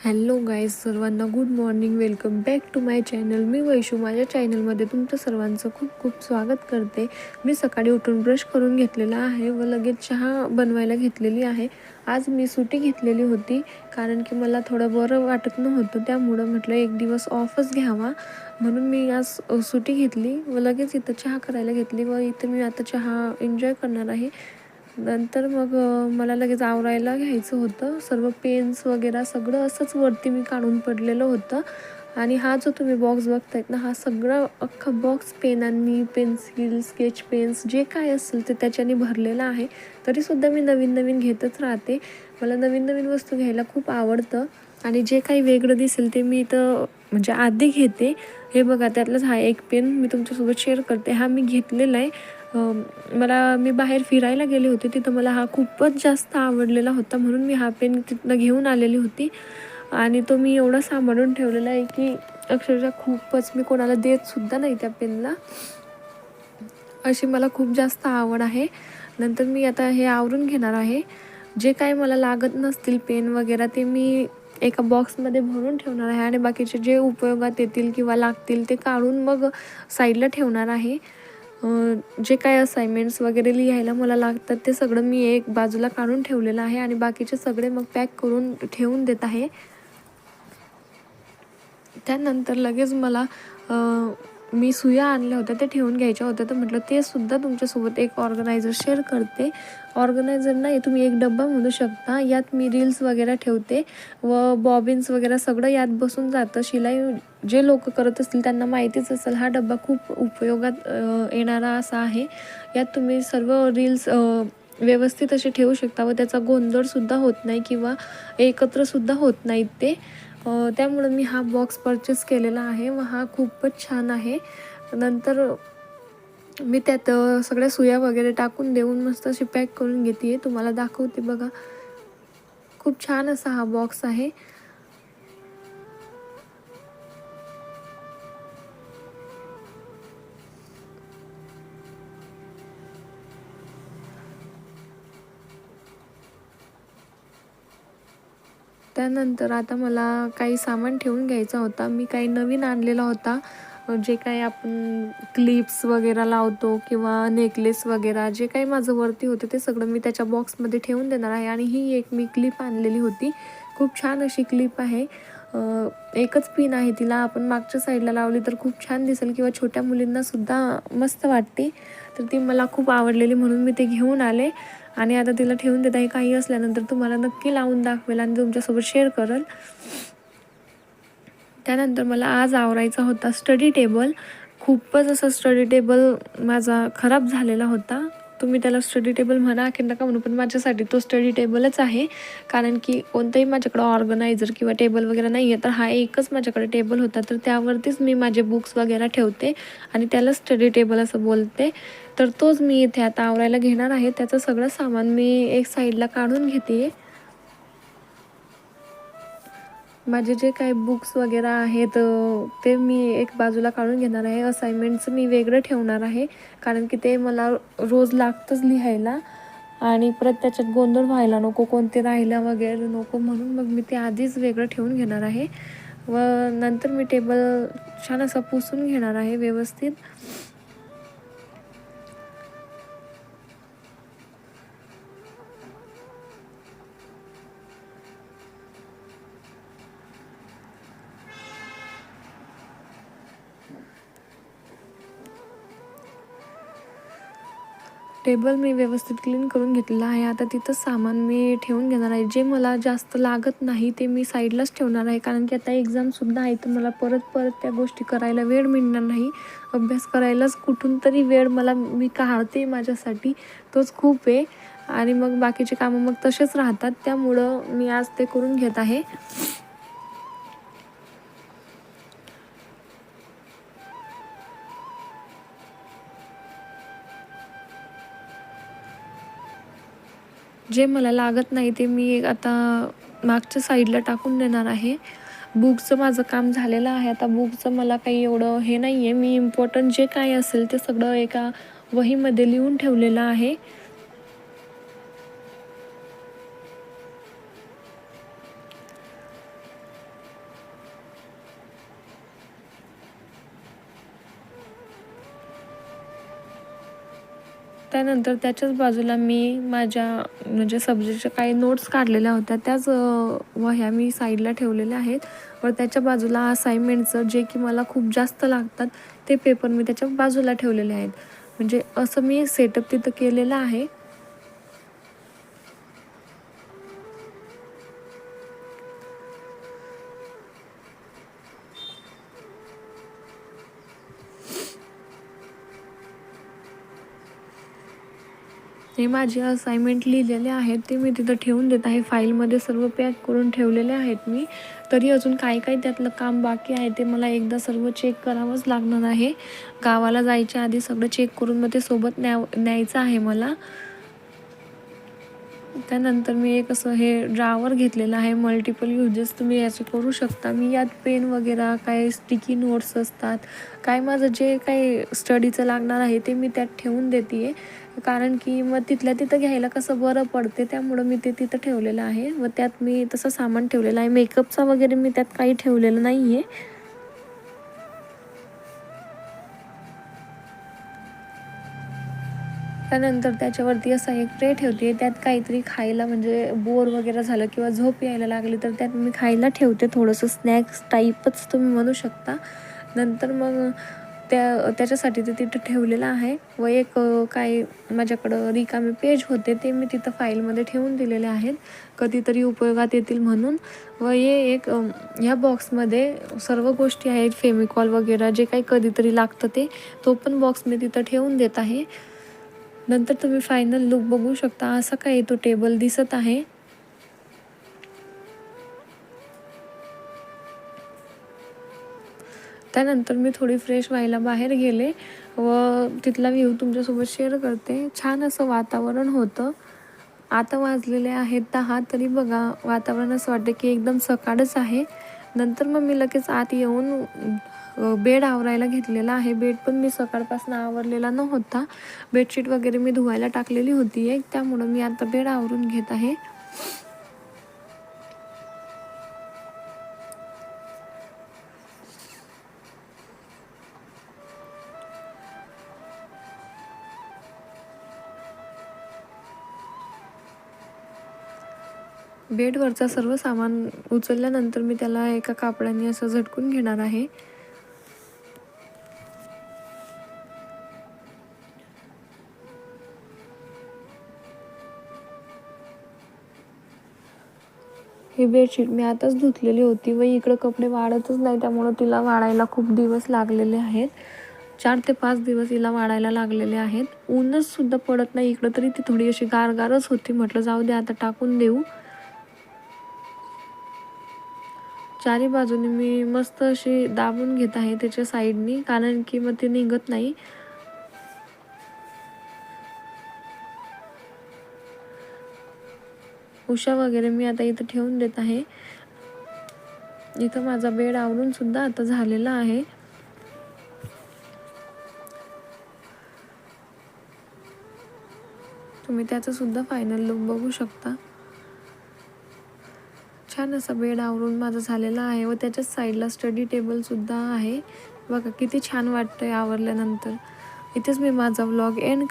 Hello guys सर्वांना good morning welcome back to my channel मी वैशू माझ्या चॅनलमध्ये तुमचं सर्वांचं खूप खूप स्वागत करते. मी सकाळी उठून ब्रश करून घेतलेला आहे व लगेच चहा बनवायला घेतलेली आहे. आज मी सुटी घेतलेली होती कारण की मला थोडं बरं वाटत नव्हतं. त्यामुळं म्हटलं एक दिवस ऑफच घ्यावा. म्हणून मी आज सुटी घेतली व लगेच इथं चहा करायला घेतली व इथं मी आता चहा एन्जॉय करणार आहे. नंतर मग मला लगेच आवरायला घ्यायचं होतं. सर्व पेन्स वगैरे सगळं असंच वरती मी काढून पडलेलं होतं. आणि हा जो तुम्ही बॉक्स बघतायत ना हा सगळा अख्खा बॉक्स पेनांनी पेन्सिल स्केच पेन्स जे काय असेल ते त्याच्याने भरलेलं आहे. तरीसुद्धा मी नवीन नवीन घेतच राहते. मला नवीन नवीन वस्तू घ्यायला खूप आवडतं. आणि जे काही वेगळं दिसेल ते मी इथं म्हणजे आधी घेते. हे बघा त्यातलाच हा एक पेन मी तुमच्यासोबत शेअर करते. हा मी घेतलेला आहे. मला मी बाहेर फिरायला गेले होते तिथं मला हा खूपच जास्त आवडलेला होता म्हणून मी हा पेन तिथनं घेऊन आलेली होती. आणि तो मी एवढा सांभाळून ठेवलेला आहे की अक्षरशः खूपच मी कोणाला देतसुद्धा नाही त्या पेनला. अशी मला खूप जास्त आवड आहे. नंतर मी आता हे आवरून घेणार आहे. जे काय मला लागत नसतील पेन वगैरे ते मी एका बॉक्समध्ये भरून ठेवणार आहे. आणि बाकीचे जे उपयोगात येतील किंवा लागतील ते काढून मग साईडला ठेवणार आहे. जे काय असाइनमेंट्स वगैरे लिहायला मला लागतात ते सगळं मी एक बाजूला काढून ठेवलेलं आहे आणि बाकीचे सगळे मग पॅक करून ठेवून देत आहे. त्यानंतर लगेच मला मी सुया आणल्या होत्या ते ठेवून घ्यायच्या होत्या. तर म्हटलं ते सुद्धा तुमच्यासोबत एक ऑर्गनायझर शेअर करते. ऑर्गनायझर नाही तुम्ही एक डब्बा म्हणू शकता. यात मी रील्स वगैरे ठेवते व बॉबिन्स वगैरे सगळं यात बसून जातं. शिलाई जे लोक करत असतील त्यांना माहितीच असेल हा डब्बा खूप उपयोगात येणारा असा आहे. यात तुम्ही सर्व रील्स व्यवस्थित असे ठेवू शकता व त्याचा गोंधळसुद्धा होत नाही किंवा एकत्रसुद्धा होत नाहीत ते. त्यामुळं मी हा बॉक्स परचेस केलेला आहे व हा खूपच छान आहे. नंतर मी त्यात सगळ्या सुया वगैरे टाकून देऊन मस्त अशी पॅक करून घेते तुम्हाला दाखवते बघा. खूप छान असा हा बॉक्स आहे. त्यानंतर आता मला काही सामान ठेवून घ्यायचा होता. मी काही नवीन आणलेला होता. जे काही आपण क्लिप्स वगैरे लावतो किंवा नेकलेस वगैरे जे काही माझं वरती होतं ते सगळं मी त्याच्या बॉक्समध्ये ठेवून देणार आहे. आणि ही एक मी क्लिप आणलेली होती. खूप छान अशी क्लिप आहे. एकच पिन आहे तिला. आपण मागच्या साईडला लावली तर खूप छान दिसेल किंवा छोट्या मुलींनासुद्धा मस्त वाटते. तर ती मला खूप आवडलेली म्हणून मी ते घेऊन आले. आणि आता तिला ठेवून देत आहे. काही असल्यानंतर तुम्हाला नक्की लावून दाखवेल आणि तुमच्यासोबत शेअर करेल. त्यानंतर मला आज आवरायचा होता स्टडी टेबल खूपच असं स्टडी टेबल माझा खराब झालेला होता. तुम्ही त्याला स्टडी टेबल म्हणा की नका म्हणू पण माझ्यासाठी तो स्टडी टेबलच आहे. कारण की कोणतंही माझ्याकडं ऑर्गनायझर किंवा टेबल वगैरे नाही आहे तर हा एकच माझ्याकडे टेबल होता. तर त्यावरतीच मी माझे बुक्स वगैरे ठेवते आणि त्याला स्टडी टेबल असं बोलते. तर तोच मी इथे आता आवरायला घेणार आहे. त्याचं सगळं सामान मी एक साईडला काढून घेते. माझे जे काही बुक्स वगैरे आहेत ते मी एक बाजूला काढून घेणार आहे. असाइनमेंटचं मी वेगळं ठेवणार आहे. कारण की ते मला रोज लागतंच लिहायला. आणि परत त्याच्यात गोंधळ व्हायला नको कोणते राहिला वगैरे नको म्हणून मग मी ते आधीच वेगळं ठेवून घेणार आहे. व नंतर मी टेबल छान असा पुसून घेणार आहे व्यवस्थित. टेबल मी व्यवस्थित क्लीन करून घेतलेला आहे. आता तिथं सामान मी ठेवून घेणार आहे. जे मला जास्त लागत नाही ते मी साईडलाच ठेवणार आहे. कारण की आता एक्झामसुद्धा आहे तर मला परत परत त्या गोष्टी करायला वेळ मिळणार नाही. अभ्यास करायलाच कुठून तरी वेळ मला मी काढते माझ्यासाठी. तोच खूप आहे. आणि मग बाकीचे कामं मग तसेच राहतात. त्यामुळं मी आज ते करून घेत आहे. जे मला लागत नाही ते मी आता मागच्या साईडला टाकून देणार आहे. बुकचं माझं काम झालेलं आहे. आता बुकचं मला काही एवढं हे नाही आहे मी इम्पॉर्टंट जे काय असेल ते सगळं एका वहीमध्ये लिहून ठेवलेलं आहे. त्यानंतर त्याच्याच बाजूला मी माझ्या म्हणजे सब्जेक्टच्या काही नोट्स काढलेल्या होत्या. त्याच वह्या मी साईडला ठेवलेल्या आहेत. व त्याच्या बाजूला असाइनमेंटचं जे की मला खूप जास्त लागतात ते पेपर मी त्याच्या बाजूला ठेवलेले आहेत. म्हणजे असं मी सेटअप तिथं केलेलं आहे. हे माझे असाइनमेंट लिहिलेले आहेत ते मी तिथं ठेवून देत आहे. फाईलमध्ये सर्व पॅक करून ठेवलेले आहेत मी. तरी अजून काय काय त्यातलं काम बाकी आहे ते मला एकदा सर्व चेक करावंच लागणार आहे. गावाला जायच्या आधी सगळं चेक करून मग ते सोबत न्याव न्यायचं आहे मला. त्यानंतर मी एक असं हे ड्रावर घेतलेलं आहे. मल्टिपल युजेस तुम्ही याचे करू शकता. मी यात पेन वगैरे काय स्टिकी नोट्स असतात काय माझं जे काही स्टडीचं लागणार आहे ते मी त्यात ठेवून देते आहे कारण की मग तिथल्या तिथं घ्यायला कसं बरं पडते त्यामुळं मी ते तिथं ठेवलेलं आहे. व त्यात मी तसं सामान ठेवलेलं आहे. मेकअपचा वगैरे मी त्यात काही ठेवलेलं नाही आहे त्यानंतर त्याच्यावरती असा एक ट्रे ठेवते. त्यात काहीतरी खायला म्हणजे बोर वगैरे झालं किंवा झोप यायला लागली तर त्यात मी खायला ठेवते. थोडंसं स्नॅक्स टाईपच तुम्ही म्हणू शकता. नंतर मग त्या त्याच्यासाठी ते तिथं ठेवलेलं आहे. व एक काही माझ्याकडं रिकामे पेज होते ते मी तिथं फाईलमध्ये ठेवून दिलेले आहेत. कधीतरी उपयोगात येतील म्हणून. व हे एक ह्या बॉक्समध्ये सर्व गोष्टी आहेत. फेमिकॉल वगैरे जे काही कधीतरी लागतं ते तो पण बॉक्स मी तिथं ठेवून देत आहे. नंतर तुम्ही फायनल लुक बघू शकता. असा काही तो टेबल दिसत आहे. त्यानंतर मी थोडी फ्रेश व्हायला बाहेर गेले व तिथला व्ह्यू तुमच्यासोबत शेअर करते. छान असं वातावरण होतं. आता वाजलेले आहेत दहा. तरी बघा वातावरण असं वाटतं की एकदम सकाळच आहे. नंतर मग मी लगेच आत येऊन बेड आवरायला घेतलेला आहे. बेड पण मी सकाळपासून आवरलेला नव्हता. बेडशीट वगैरे मी धुवायला टाकलेली होती एक. त्यामुळं मी आता बेड आवरून घेत आहे. बेडवरचा सर्व सामान उचलल्यानंतर मी त्याला एका कापडाने असं झटकून घेणार आहे. ही बेडशीट मी आताच धुतलेली होती व इकडं कपडे वाढतच नाही त्यामुळं तिला वाळायला खूप दिवस लागलेले आहेत. चार ते पाच दिवस हिला वाढायला लागलेले आहेत. ऊनच सुद्धा पडत नाही इकडं तरी ती थोडी अशी गारगारच होती म्हटलं जाऊ दे आता टाकून देऊ. चारी बाजूने मी मस्त अशी दाबून घेत आहे त्याच्या साईडनी कारण की मग ते निघत नाही. उषा वगैरे मी आता इथं ठेवून देत आहे. इथं माझा बेड आवरून सुद्धा आता झालेला आहे. तुम्ही त्याचा सुद्धा फायनल लुक बघू शकता. छान असा बेड आवरून माझा झालेला आहे व त्याच्याच साईडला स्टडी टेबल सुद्धा आहे. बघा किती छान वाटतंय आवरल्यानंतर. इथेच मी माझा व्लॉग एंड